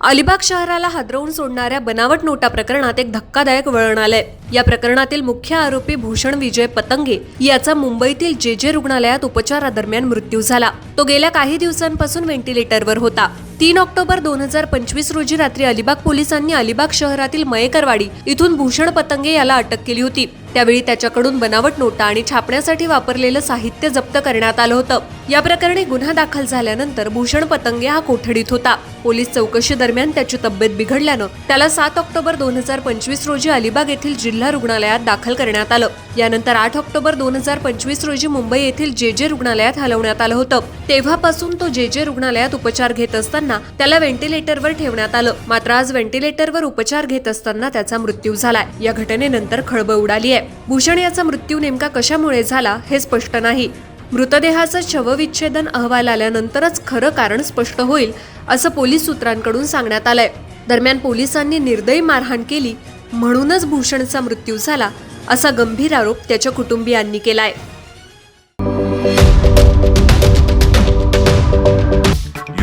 अलिबाग शहराला हादरवून सोडणाऱ्या बनावट नोटा प्रकरणात एक धक्कादायक वळण आलंय. या प्रकरणातील मुख्य आरोपी भूषण विजय पतंगे याचा मुंबईतील जे जे रुग्णालयात उपचारादरम्यान मृत्यू झाला. तो गेल्या काही दिवसांपासून व्हेंटिलेटरवर होता. तीन ऑक्टोबर दोन हजार पंचवीस रोजी रात्री अलिबाग पोलिसांनी अलिबाग शहरातील मयेकरवाडी इथून भूषण पतंगे याला अटक केली होती. त्यावेळी त्याच्याकडून बनावट नोटा आणि छापण्यासाठी वापरलेलं साहित्य जप्त करण्यात आलं होतं. या प्रकरणी गुन्हा दाखल झाल्यानंतर भूषण पतंगे हा कोठडीत होता. पोलीस चौकशी दरम्यान त्याची तब्येत बिघडल्यानं त्याला सात ऑक्टोबर दोन हजार पंचवीस रोजी अलिबाग येथील जिल्हा रुग्णालयात दाखल करण्यात आलं. यानंतर आठ ऑक्टोबर दोन हजार पंचवीस रोजी मुंबई येथील जे जे रुग्णालयात हलवण्यात आलं होतं. तेव्हापासून तो जे जे रुग्णालयात उपचार घेत असताना त्याला व्हेंटिलेटरवर ठेवण्यात आलं. मात्र आज व्हेंटिलेटरवर उपचार घेत असताना त्याचा मृत्यू झालाय. या घटनेनंतर खळबळ उडाली आहे भूषण याचा मृत्यू नेमका कशामुळे झाला हे स्पष्ट नाही. मृतदेहाचा शवविच्छेदन अहवाल आल्यानंतरच खरं कारण स्पष्ट होईल असं पोलीस सूत्रांकडून सांगण्यात आलंय. दरम्यान पोलिसांनी निर्दयी मारहाण केली म्हणूनच भूषणचा मृत्यू झाला असा गंभीर आरोप त्याच्या कुटुंबियांनी केलाय.